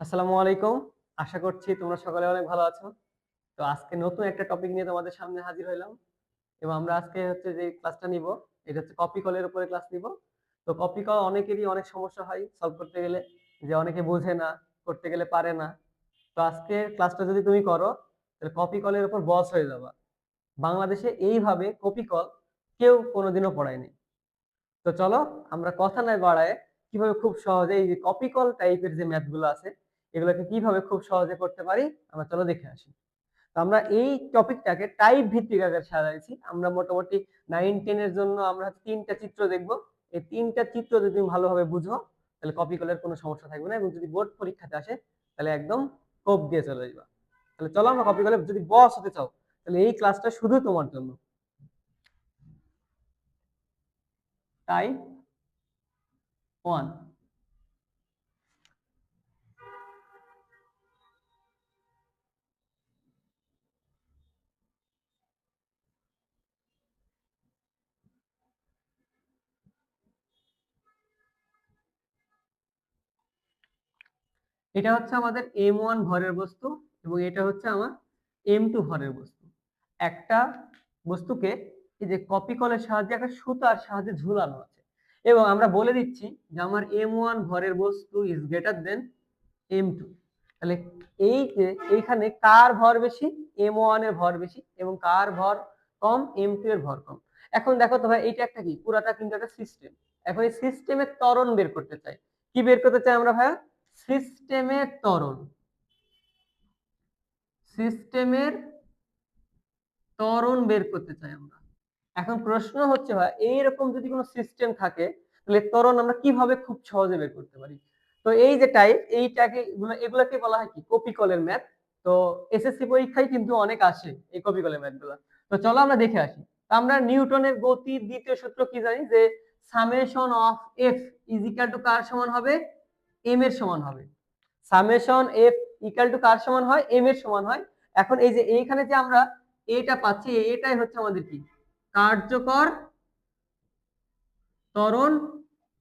আসসালামু আলাইকুম। আশা করছি তোমরা সকলে অনেক ভালো আছো। তো আজকে নতুন একটা টপিক নিয়ে তোমাদের সামনে হাজির হইলাম। এবং আমরা আজকে হচ্ছে যে ক্লাসটা নিব, এটা হচ্ছে কপি কলের উপরে ক্লাস নিব। তো কপি কল অনেকেরই অনেক সমস্যা হয় সলভ করতে গেলে, যে অনেকে বোঝে না, করতে গেলে পারে না। তো আজকে ক্লাসটা যদি তুমি করো, তাহলে কপি কলের উপর বস হয়ে যাবা। বাংলাদেশে এইভাবে কপি কল কেউ কোনোদিনও পড়ায়নি। তো চলো, আমরা কথা নয় বাড়ায় কীভাবে খুব সহজে এই যে কপি কল টাইপের যে ম্যাথগুলো আছে এগুলোকে কীভাবে খুব সহজে করতে পারি? আমরা চলো দেখে আসি। তো আমরা এই টপিকটাকে টাইপ ভিত্তিক আকারে সাজাইছি। আমরা মোটামুটি নাইন টেনের জন্য আমরা তিনটা চিত্র দেখব। এই তিনটা চিত্র যদি তুমি ভালোভাবে বুঝো, তাহলে কপি কলের কোনো সমস্যা থাকবে না। এবং যদি বোর্ড পরীক্ষাতে আসে, তাহলে একদম কোপ দিয়ে চলে যাবা তাহলে চলো আমরা কপি কলে যদি বস হতে চাও, তাহলে এই ক্লাসটা শুধু তোমার জন্য। টাইপ ওয়ান এটা হচ্ছে আমাদের এম ওয়ান ভরের বস্তু এবং এটা হচ্ছে আমার এম টু ভরের বস্তু। একটা বস্তুকে এই যে কপি কলের সাহায্যে একটা সুতার সাহায্যে ঝুলানো আছে। এবং আমরা বলে দিচ্ছি যে আমার এম ওয়ান ভরের বস্তু is greater than M two তাহলে এই যে এইখানে কার ভর বেশি? এম ওয়ানের ভর বেশি এবং কার ভর কম? এম টু এর ভর কম। এখন দেখো তো ভাই, এইটা একটা কি? পুরাটা কিন্তু একটা সিস্টেম এখন এই সিস্টেমের ত্বরণ বের করতে চাই। কি বের করতে চাই আমরা ভাইয়া? সিস্টেমের ত্বরণ। সিস্টেমের ত্বরণ বের করতে চাই আমরা। এখন প্রশ্ন হচ্ছে ভাই, এইরকম যদি কোনো সিস্টেম থাকে, তাহলে ত্বরণ আমরা কীভাবে খুব সহজে বের করতে পারি? তো এই যে টাইপ এইটাকে এগুলো, এগুলোকে বলা হয় কি? কপি কলের ম্যাথ। তো এসএসসি পরীক্ষায় কিন্তু অনেক আসে এই কপি কলের ম্যাথগুলো। তো চলো আমরা দেখে আসি। আমরা নিউটনের গতির দ্বিতীয় সূত্র কি জানি? যে summation of F is equal to কার সমান হবে? এম এর সমান হবে। সামেশন এফ ইকাল টু কার সমান হয়? এম এর সমান হয়। এখন এই যে এইখানে যে আমরা এটা পাচ্ছি এটাই হচ্ছে আমাদের কি? কার্যকর ত্বরণ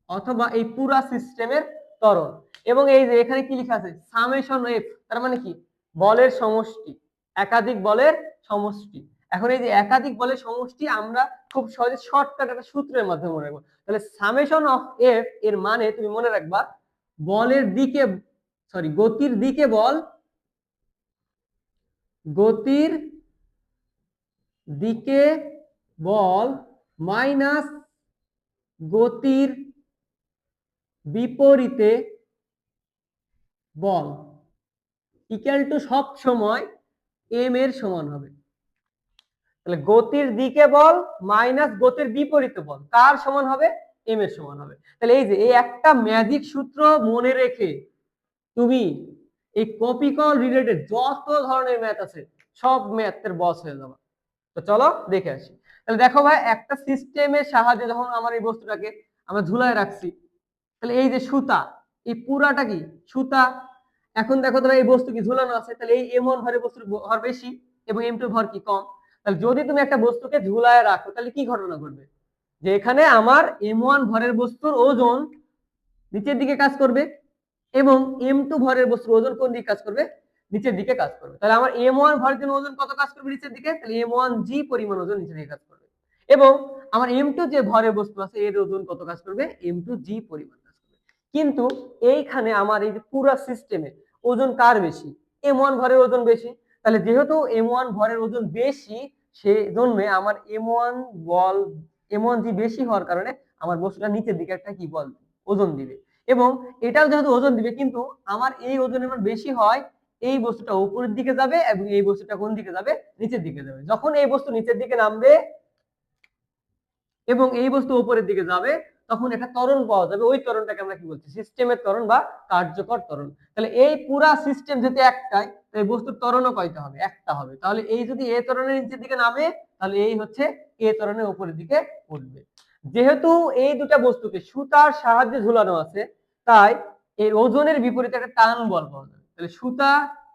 অথবা এই পুরা সিস্টেমের ত্বরণ। এবং এই যে এখানে কি লেখা আছে? সামেশন এফ তার মানে কি? বলের সমষ্টি, একাধিক বলের সমষ্টি। এখন এই যে একাধিক বলের সমষ্টি আমরা খুব সহজে শর্টকাট একটা সূত্রের মাধ্যমে মনে রাখব তাহলে সামেশন অফ এফ এর মানে তুমি মনে রাখবা বলের দিকে সরি গতির দিকে বল, গতির দিকে বল মাইনাস গতির বিপরীতে বল ইকুয়াল টু সব সময় এম এর সমান হবে। তাহলে গতির দিকে বল মাইনাস গতির বিপরীতে বল, কার সমান হবে? এম এর সমান হবে। তাহলে এই যে, এই একটা ম্যাজিক সূত্র মনে রেখে তুমি এই কপি কল রিলেটেড যত ধরনের ম্যাথ আছে, সব ম্যাথের বস হয়ে যাবে। তো চলো দেখে আসি। তাহলে দেখো ভাই, একটা সিস্টেমের সাহায্যে যখন আমার এই বস্তুটাকে আমরা ঝুলায় রাখছি, তাহলে এই যে সুতা, এই পুরাটা কি? সুতা। এখন দেখো তো ভাই, এই বস্তু কি ঝুলানো আছে? তাহলে এই এম ওয়ান ভরের বস্তুর ভর বেশি এবং এম টু ভর কি কম? তাহলে যদি তুমি একটা বস্তুকে ঝুলায় রাখো, তাহলে কি ঘটনা ঘটবে? যে এখানে আমার এম ওয়ান ভরের বস্তুর ওজন নিচের দিকে কাজ করবে এবং এম টু ভরের বস্তুর ওজন কোন দিকে কাজ করবে? নিচের দিকে কাজ করবে। তাহলে আমার এম ওয়ান ভরের জন্য ওজন কত কাজ করবে নিচের দিকে? তাহলে এম ওয়ান জি পরিমাণ ওজন নিচের দিকে কাজ করবে। এবং আমার এম টু যে ভরের বস্তু আছে, এর ওজন কত কাজ করবে? এম টু জি পরিমাণ কাজ করবে। কিন্তু এইখানে আমার এই যে পুরো সিস্টেমে ওজন কার বেশি? এম ওয়ান ভরের ওজন বেশি। তাহলে যেহেতু এম ওয়ান ভরের ওজন বেশি সেই জন্য আমার এম ওয়ান বল এম ওয়ান জি বেশি হওয়ার কারণে আমার বস্তুটা নিচের দিকে একটা কি বল, ওজন দিবে। এবং এটাও যেহেতু ওজন দিবে, কিন্তু আমার এই ওজন এমন বেশি হয়, এই বস্তুটা উপরের দিকে যাবে এবং এই বস্তুটা কোন দিকে যাবে, নিচের দিকে যাবে। যখন এই বস্তু নিচের দিকে নামবে এবং এই বস্তু উপরের দিকে যাবে তখন একটা ত্বরণ পাওয়া যাবে। ওই ত্বরণটাকে আমরা কি বলছি? সিস্টেমের ত্বরণ বা কার্যকর ত্বরণ। তাহলে এই পুরা সিস্টেম যদি একটাই এই বস্তুর ত্বরণও কয়টা হবে? একটা হবে। তাহলে এই যদি এ ত্বরণের নিচের দিকে নামে, তাহলে এই হচ্ছে এ ত্বরণের উপরের দিকে উঠবে। যেহেতু এই দুটা বস্তুকে সুতার সাহায্যে ঝুলানো আছে, তাই এর ওজনের বিপরীতে একটা টান বল পাওয়া যাবে। তাহলে সুতা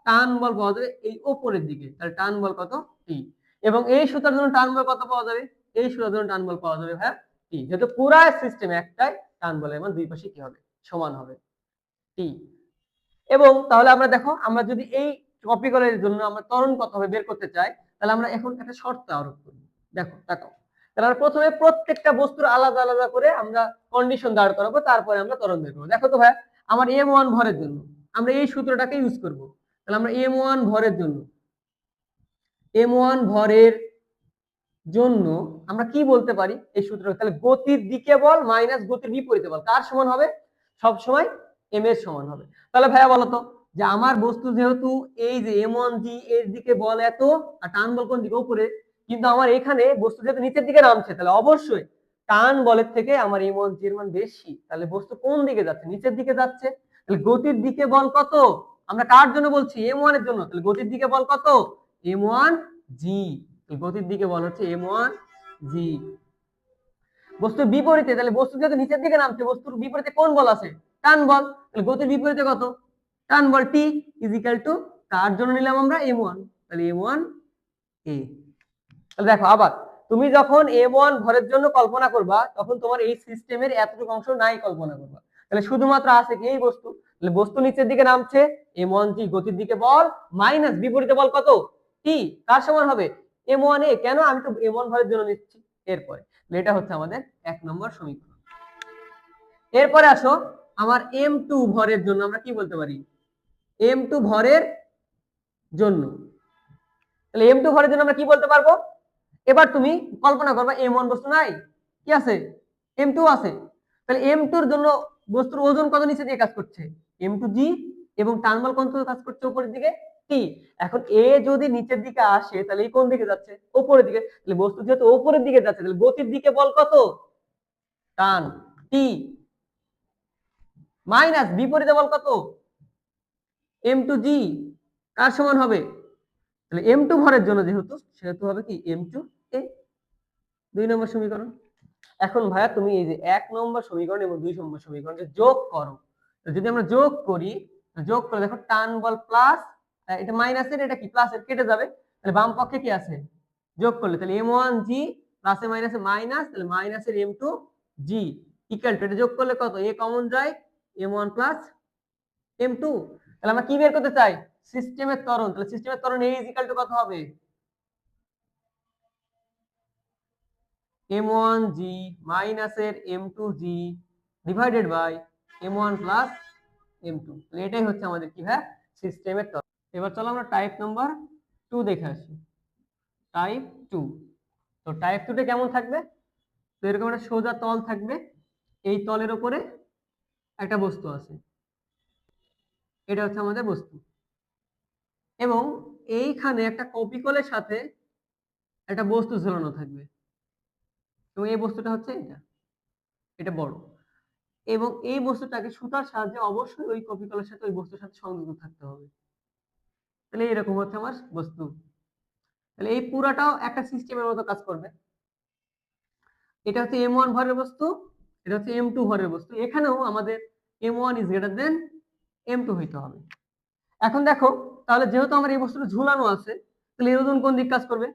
টান বল পাওয়া যাবে এই ওপরের দিকে। তাহলে টান বল কত? টি এবং এই সুতার জন্য টান বল কত পাওয়া যাবে? এই সুতার জন্য টান বল পাওয়া যাবে হ্যাঁ টি যেহেতু পুরা সিস্টেম একটাই টান বলের মান দুই পাশে কি হবে? সমান হবে। টি এবং তাহলে আমরা দেখো, আমরা যদি এই টপিকের জন্য আমরা ত্বরণ কত হবে বের করতে চাই, তাহলে আমরা এখন একটা শর্ত আরোপ করব দেখো দেখো। তাহলে আমরা প্রথমে প্রত্যেকটা বস্তুর আলাদা আলাদা করে আমরা কন্ডিশন দাঁড় করাবো, তারপরে আমরা ত্বরণ বের করব। দেখো তো ভাই, আমার এম ওয়ান ভরের জন্য, আমরা এই সূত্রটাকে ইউজ করব। তাহলে আমরা এম ওয়ান ভরের জন্য এম ওয়ান ভরের জন্য আমরা কি বলতে পারি? এই সূত্র তাহলে গতির দিকে বল মাইনাস গতির বিপরীতে বল। কার সমান হবে? সব সময় এম এর সমান হবে। তাহলে ভাইয়া বলো তো, যে আমার বস্তু যেহেতু এই যে এম ওয়ান জি এর দিকে বল এত, আর টান বল কোন দিকে? উপরে। কিন্তু আমার এখানে বস্তু যেহেতু নিচের দিকে নামছে, তাহলে অবশ্যই টান বলের থেকে আমার এম ওয়ান জির মান বেশি। তাহলে বস্তু কোন দিকে যাচ্ছে? নিচের দিকে যাচ্ছে। তাহলে গতির দিকে বল কত? আমরা কার জন্য বলছি? এম ওয়ানের জন্য। তাহলে গতির দিকে বল কত? এম ওয়ান জি গতির দিকে বল হচ্ছে এম ওয়ান জি বস্তুর বিপরীতে, তাহলে বস্তু যেহেতু নিচের দিকে নামছে, বস্তুর বিপরীতে কোন বল আছে? টান বল। তাহলে গতির বিপরীতে কত? টান বল টি ইজ ইকাল টু কার জন্য নিলাম আমরা? এম ওয়ান তাহলে এম ওয়ান এ তাহলে দেখো আবার, তুমি যখন এম ওয়ান ভরের জন্য কল্পনা করবা, তখন তোমার এই সিস্টেমের এতটুকু অংশ নাই কল্পনা করবা। তাহলে শুধুমাত্র আছে কি এই বস্তু? তাহলে বস্তু নিচের দিকে নামছে এম ওয়ান টি গতির দিকে বল মাইনাস বিপরীতে বল কত? টি কার সমান হবে? এম ওয়ান এ, কেন আমি তো এম ওয়ান ভরের জন্য নিচ্ছি? এরপরে। এটা হচ্ছে আমাদের এক নম্বর সমীকরণ। এরপরে আসো, আমার এম টু ভরের জন্য আমরা কি বলতে পারি? এম টু ভরের জন্য। তাহলে এম টু ভরের জন্য আমরা কি বলতে পারব? এবার তুমি কল্পনা করবা এম ওয়ান বস্তু নাই। কি আছে? এম টু আছে। তাহলে এম টুর জন্য বস্তুর ওজন কত নিচে দিয়ে কাজ করছে? এম টু জি এবং টার্মাল কত কাজ করছে উপরের দিকে। টি এখন এ যদি নিচের দিকে আসে, তাহলে এই কোন দিকে যাচ্ছে? উপরের দিকে। তাহলে বস্তু যেহেতু উপরের দিকে যাচ্ছে, তাহলে গতির দিকে বল কত? টান। টি মাইনাস বিপরীতে বল কত? এম টু জি কার সমান হবে? তাহলে এম টু ভরের জন্য যেহেতু, সেহেতু হবে কি? এম টু এ দুই নম্বর সমীকরণ। এখন ভাইয়া তুমি এই যে এক নম্বর সমীকরণ এবং দুই নম্বর সমীকরণকে যোগ করো। যদি আমরা যোগ করি, যোগ করে দেখো, টান বল প্লাস এটা মাইনাসের এটা কি? প্লাসের কেটে যাবে। তাহলে বাম পক্ষে কি আছে? যোগ করলে। তাহলে এম ওয়ান জি প্লাসে মাইনাসে মাইনাস তাহলে মাইনাসের M two G equal to এটা যোগ করলে কত? এ কমন যায় M one plus M two তাহলে আমরা কি বের করতে চাই? সিস্টেমের ত্বরণ। তাহলে সিস্টেমের ত্বরণ এ ইজ টু কত হবে? এম ওয়ান জি মাইনাসের M two G divided by M one plus M two তাহলে এটাই হচ্ছে আমাদের কি ভাই? সিস্টেমের এবার চলো আমরা টাইপ নাম্বার টু দেখে আসি। টাইপ টু তো টাইপ টুতে কেমন থাকবে? তো এরকম একটা সোজা তল থাকবে। এই তলের উপরে একটা বস্তু আছে। এটা হচ্ছে আমাদের বস্তু। এবং এইখানে একটা কপিকলের সাথে একটা বস্তু ঝোলানো থাকবে। এবং এই বস্তুটা হচ্ছে এটা। এটা বড়। এবং এই বস্তুটাকে সুতার সাহায্যে অবশ্যই ওই কপিকলের সাথে ওই বস্তুর সাথে সংযুক্ত থাকতে হবে। তাহলে এরকম হচ্ছে আমার বস্তু। তাহলে এই পুরাটাও একটা সিস্টেমের মতো কাজ করবে। এটা হচ্ছে এম ওয়ান ভরের বস্তু, এটা হচ্ছে এম টু ভরের বস্তু। এখানেও আমাদের M one is greater than M two হইতে হবে। এখন দেখো, তাহলে যেহেতু আমার এই বস্তুটা ঝুলানো আছে, তাহলে এর ওজন কোন দিক কাজ করবে?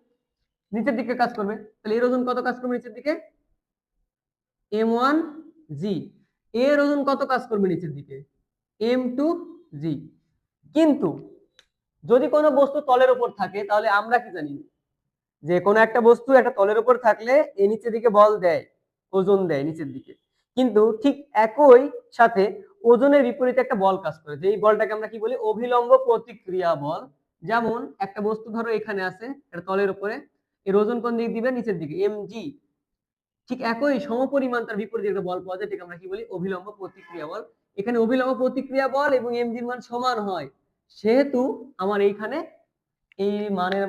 নিচের দিকে কাজ করবে। তাহলে এর ওজন কত কাজ করবে নিচের দিকে? এম ওয়ান জি এর ওজন কত কাজ করবে নিচের দিকে? এম টু জি কিন্তু যদি কোনো বস্তু তলের উপর থাকে, তাহলে আমরা কি জানি? যে কোনো একটা বস্তু একটা তলের উপর থাকলে এই নিচের দিকে বল দেয়, ওজন দেয় নিচের দিকে। কিন্তু ঠিক একই সাথে ওজনের বিপরীতে একটা বল কাজ করে। যে এই বলটাকে আমরা কি বলি? অভিলম্ব প্রতিক্রিয়া বল। যেমন একটা বস্তু ধরো এখানে আছে, এটা তলের উপরে, এর ওজন কোন দিকে দিবে? নিচের দিকে এম ঠিক একই সমপরিমাণ তার বিপরীতে একটা বল পাওয়া যায় ঠিক আমরা কি বলি? অভিলম্ব প্রতিক্রিয়া বল। এখানে অভিলম্ব প্রতিক্রিয়া বল এবং এম জির মান সমান হয়। সেহেতু আমার এইখানে এই মানের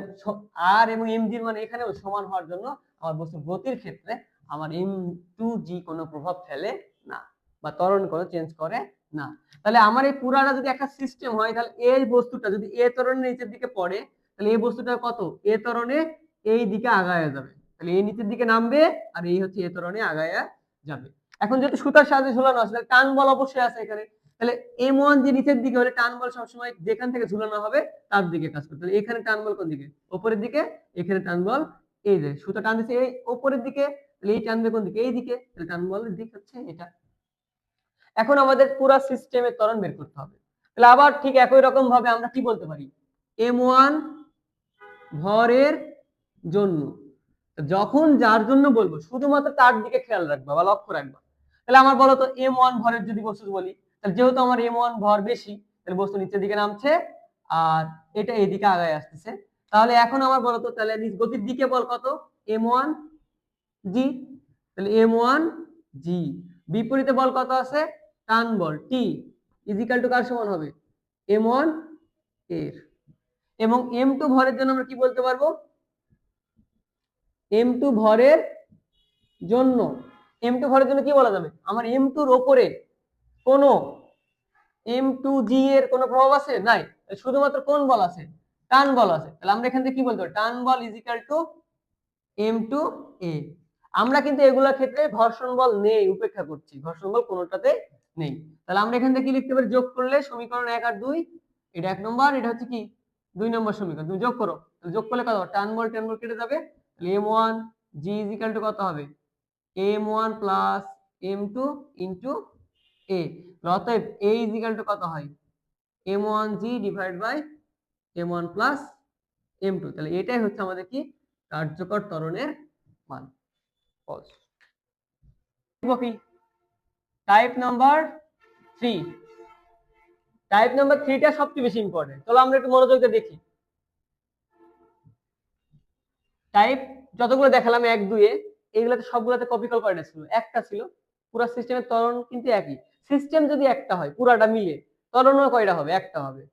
আর এবং এম জির মান এখানেও সমান হওয়ার জন্য আমার বস্তুর গতির ক্ষেত্রে আমার এম টু জি কোনো প্রভাব ফেলে না বা ত্বরণ কোনো চেঞ্জ করে না। তাহলে আমার এই পুরাটা যদি একটা সিস্টেম হয়, তাহলে এই বস্তুটা যদি এ ত্বরণের নিচের দিকে পড়ে, তাহলে এই বস্তুটা কত? এ ত্বরণে এই দিকে আগায়া যাবে। তাহলে এই নিচের দিকে নামবে আর এই হচ্ছে এ ত্বরণে আগায়া যাবে। এখন যেহেতু সুতার সাহায্যে ঝুলানো আছে, তাহলে টান বল অবশ্যই আছে এখানে। তাহলে এম ওয়ান যে নিচের দিকে হলে টান বল সবসময় যেখান থেকে ঝুলানো হবে, তার দিকে কাজ করতে তাহলে এখানে টান বল কোন দিকে? ওপরের দিকে, এখানে টান বল এই যে, সুতা টান দিচ্ছে এই ওপরের দিকে, তাহলে এই টানবে কোন দিকে? এই দিকে, তাহলে টান বলের দিক হচ্ছে এটা। এখন আমাদের পুরো সিস্টেমের ত্বরণ বের করতে হবে। তাহলে আবার ঠিক একই রকম ভাবে আমরা কি বলতে পারি? এম ওয়ান ভরের জন্য। যখন যার জন্য বলব, শুধুমাত্র তার দিকে খেয়াল রাখবা বা লক্ষ্য রাখবা। তাহলে আমার বলো তো এম ওয়ান ভরের যদি বস্তু বলি তাহলে যেহেতু আমার এম ওয়ান ভর বেশি, তাহলে বস্তু নিচের দিকে নামছে আর এটা এদিকে আগায় আসতেছে। তাহলে এখন আমার বলো তো, তাহলে গতির দিকে বল কত? এম ওয়ান জি তাহলে এম ওয়ান জি বিপরীতে বল কত আছে? টান বল টি ইজিক্যাল টু কার সমান হবে? এম ওয়ানের। এবং এম টু ভরের জন্য আমরা কি বলতে পারব? এম টু ভরের জন্য। এম টু ভরের জন্য কি বলা যাবে? আমার এম টুর ওপরে কোনো এম টু জি এর কোনো প্রভাব আছে? নাই। শুধুমাত্র কোন বল আছে? টান বল আছে। তাহলে আমরা এখান থেকে কি বলতে টান বল is equal to M two A আমরা কিন্তু এগুলোর ক্ষেত্রে ঘর্ষণ বল নেই, উপেক্ষা করছি। ঘর্ষণ বল কোনোটাতে নেই। তাহলে আমরা এখান থেকে কি লিখতে পারি? যোগ করলে সমীকরণ এক আর দুই। এটা এক নম্বর, এটা হচ্ছে কি? দুই নম্বর সমীকরণ। তুমি যোগ করো। যোগ করলে কত টান বল, টেন বল কেটে যাবে। তাহলে M one G is equal to কত হবে? M one plus M two into A অতএব এ ইজিক্যাল টু কত হয়? M one G divide by M one plus M two তাহলে এটাই হচ্ছে আমাদের কি? কার্যকর ত্বরণের মান। Pause copy type number three type number থ্রিটা সবচেয়ে বেশি ইম্পর্টেন্ট চলো আমরা একটু মনোযোগ দিয়ে দেখি। টাইপ যতগুলো দেখালাম এক দুয়ে এগুলোতে সবগুলোতে কপি কল কয়টা ছিল একটা ছিল, পুরো সিস্টেমের ত্বরণ কিন্তু একই। সিস্টেম যদি একটা হয়, পুরাটা মিলে ত্বরণও কয়টা হবে? একটা হবে।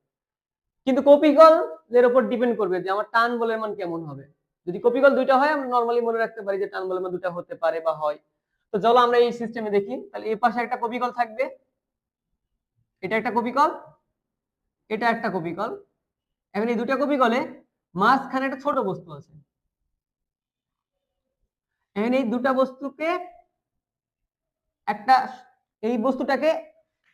কিন্তু কপি কল এর উপর ডিপেন্ড করবে যে আমার টান বলের মান কেমন হবে। যদি কপিকল দুইটা হয়, আমরা নর্মালি মনে রাখতে পারি যে টান বলের মান দুটা হতে পারে বা হয়। তো চলো আমরা এই সিস্টেমে দেখি। তাহলে এই পাশে একটা কপিকল থাকবে। এটা একটা কপিকল, এটা একটা কপিকল। এখন এই দুটা কপিকলে মাঝখানে একটা ছোট বস্তু আছে। এখন এই দুটা বস্তুকে একটা এই বস্তুটাকে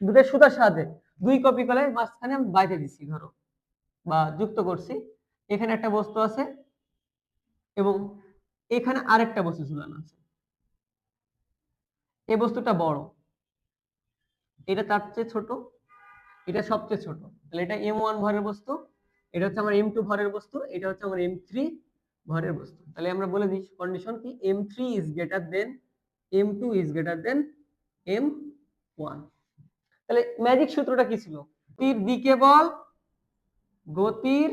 দুটো সুতার সাহায্যে দুই কপি কলে মাঝখানে আমি বাইরে দিচ্ছি ধরো, বা যুক্ত করছি। এখানে একটা বস্তু আছে এবং এখানে আরেকটা বস্তু ঝুলানো আছে। এই বস্তুটা বড়। এটা তার চেয়ে ছোট, এটা সবচেয়ে ছোট। তাহলে এটা এম ওয়ান ভরের বস্তু, এটা হচ্ছে আমার এম টু ভরের বস্তু, এটা হচ্ছে আমার এম থ্রি ভরের বস্তু। তাহলে আমরা বলে দিই কন্ডিশন কি? M three is greater than M two is greater than M তাহলে ম্যাজিক সূত্রটা কি ছিল? গতির দিকে বল, গতির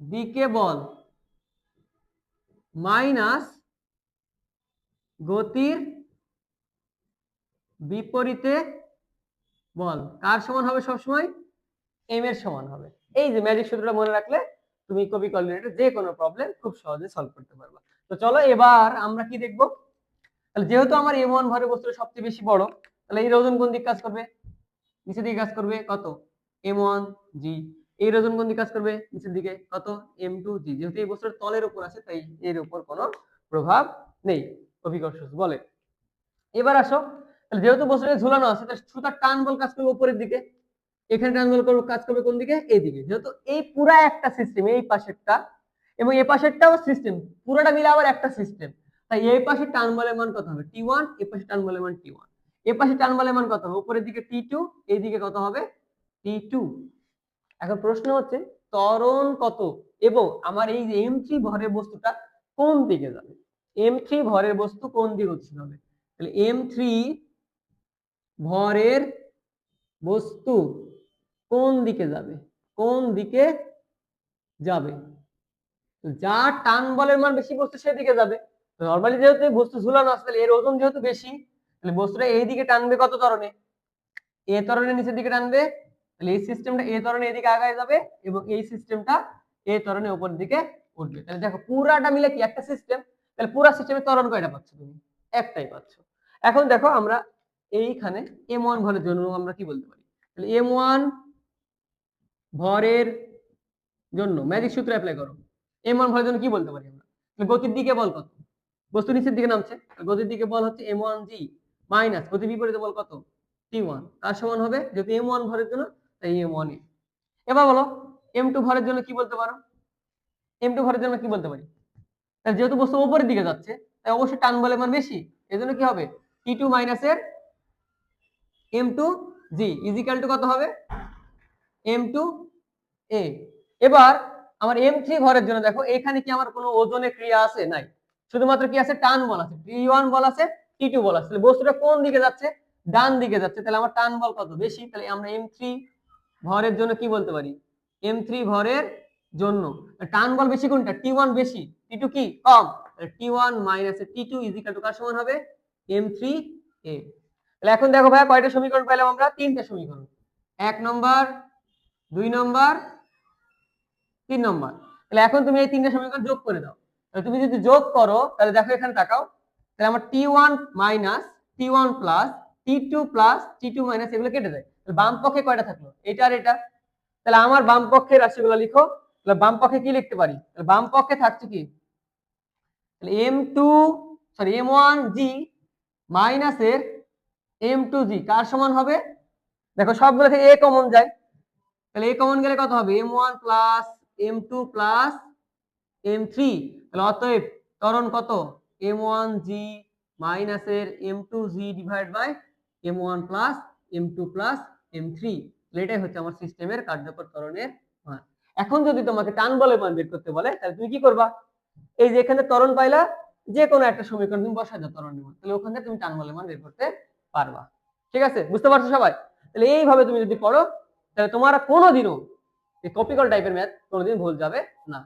দিকে বল মাইনাস গতির বিপরীতে বল। কার সমান হবে সবসময়? এম এর সমান হবে। এই যে ম্যাজিক সূত্রটা মনে রাখলে তুমি কবি কোঅর্ডিনেটে যে কোনো প্রবলেম খুব সহজে সলভ করতে পারবা। তো চলো এবার আমরা কি দেখব? তাহলে যেহেতু আমার এম ওয়ান ভরের বস্তুটা সবচেয়ে বেশি বড়, তাহলে এই ওজন কোন দিক কাজ করবে? নিচের দিকে কাজ করবে কত? এম ওয়ান জি এই ওজন কোন দিকে কাজ করবে নিচের দিকে কত? এম টু জি যেহেতু এই বস্তুর তলের উপর আছে, তাই এর উপর কোনো প্রভাব নেই, অভিকর্ষ বলে। এবার আসো, তাহলে যেহেতু বস্তুটা ঝুলানো আছে, তাহলে সুতার টান বল কাজ করবে উপরের দিকে। এখানে টান বল করবে, কাজ করবে কোন দিকে? এই দিকে। যেহেতু এই পুরা একটা সিস্টেম এই পাশেরটা, এবং এই পাশেরটাও সিস্টেম পুরোটা মিলে আবার একটা সিস্টেম তাই এই পাশে টান বলের মান কত হবে? টি ওয়ান এই পাশে টান বলের মান টি ওয়ান এই পাশে টান বলের মান কত হবে? উপরের দিকে টি টু এই দিকে কত হবে? টি টু এখন প্রশ্ন হচ্ছে, ত্বরণ কত? এবং আমার এই এম থ্রি ভরের বস্তুটা কোন দিকে যাবে? এম থ্রি ভরের বস্তু কোন দিকে উৎসিত হবে তাহলে এম থ্রি ভরের বস্তু কোন দিকে যাবে? কোন দিকে যাবে? যা টান বলের মান বেশি বস্তু সেদিকে যাবে। নর্মালি যেহেতু বস্তু ঝুলানো তাহলে এর ওজন যেহেতু বেশি, তাহলে বস্তুটা এই দিকে টানবে কত ত্বরণে এ ত্বরণের নিচের দিকে টানবে, তাহলে এই সিস্টেমটা এ ত্বরণে এদিকে আগায় যাবে এবং এই সিস্টেমটা এ ত্বরণে উপর দিকে উঠবে। তাহলে দেখো পুরাটা মিলে কি একটা সিস্টেম তাহলে পুরা সিস্টেমে ত্বরণ কয়টা পাচ্ছ তুমি? একটাই পাচ্ছ। এখন দেখো আমরা এইখানে এম ওয়ান ভরের জন্য আমরা কি বলতে পারি? তাহলে এম ওয়ান ভরের জন্য ম্যাজিক সূত্র অ্যাপ্লাই করো। এম ওয়ান ভরের জন্য কি বলতে পারি আমরা? গতির দিকে বল কত? বস্তু নিচের দিকে নামছে। গতির দিকে বল হচ্ছে এম ওয়ান জি মাইনাস গতি বিপরীতে বল কত? টি ওয়ান তার সমান হবে? যেহেতু এম ওয়ান ভরের জন্য, তাই এম ওয়ান এবার বলো এম টু ভরের জন্য কি বলতে পারো? এম টু ভরের জন্য কি বলতে পারি? তাহলে যেহেতু বস্তু উপরের দিকে যাচ্ছে, তাই অবশ্যই টান বলে মান বেশি। এজন্য কি হবে? টি টু মাইনাসের M two G is equal to কত হবে? এম টু এ এবার, আমার এম থ্রি ভরের জন্য দেখো, এখানে কি আমার কোনো ওজনে ক্রিয়া আছে? নাই। শুধুমাত্র কি আছে? টান বল আছে। টি ওয়ান বল আছে টি টু বল আছে। বস্তুটা কোন দিকে যাচ্ছে? ডান দিকে যাচ্ছে। তাহলে আমার টান বল কত? বেশি। তাহলে আমরা এম থ্রি ভরের জন্য কি বলতে পারি? এম থ্রি ভরের জন্য। টান বল বেশি কোনটা? টি ওয়ান বেশি। টি টু কি? কম। T one minus T two is equal to কার সমান হবে? এম থ্রি এ তাহলে এখন দেখো ভাই কয়টা সমীকরণ পেলাম আমরা? তিনটা সমীকরণ। এক নম্বর, দুই নম্বর, তিন নম্বর। তাহলে এখন তুমি এই তিনটা সমীকরণ যোগ করে দাও। তুমি যদি যোগ করো, তাহলে দেখো এখানে তাকাও। তাহলে আমার T one minus T one plus T two plus T two minus এগুলো কেটে যায় তাহলে বাম পক্ষে কয়টা থাকল? এটা আর এটা। তাহলে আমার বাম পক্ষে রাশিগুলো লিখো। তাহলে বাম পক্ষে কি লিখতে পারি? তাহলে বাম পক্ষে থাকছে কি? তাহলে M two sorry M one G মাইনাসের এম টু জি কার সমান হবে? দেখো সবগুলো থেকে এ কমন যায়। তাহলে এ কমন গেলে কত হবে? M one plus M two plus M three তাহলে অতএব ত্বরণ কত? এম ওয়ান জি মাইনাসের M two G divide by M one plus M two plus M three এটাই হচ্ছে আমার সিস্টেমের কার্যকর ত্বরণের মান। এখন যদি তোমাকে টান বলের মান বের করতে বলে, তাহলে তুমি কি করবা? এই যে এখানে ত্বরণ পাইলা যে কোনো একটা সমীকরণ তুমি বসাই দাও ত্বরণের মান তাহলে ওখান থেকে তুমি টান বলে মান বের করতে পারবা। ঠিক আছে? বুঝতে পারছ সবাই? তাহলে এইভাবে তুমি যদি পড়ো, তাহলে তোমার কোনোদিনও এই কপিকল টাইপের ম্যাথ কোনোদিন ভুল যাবে না।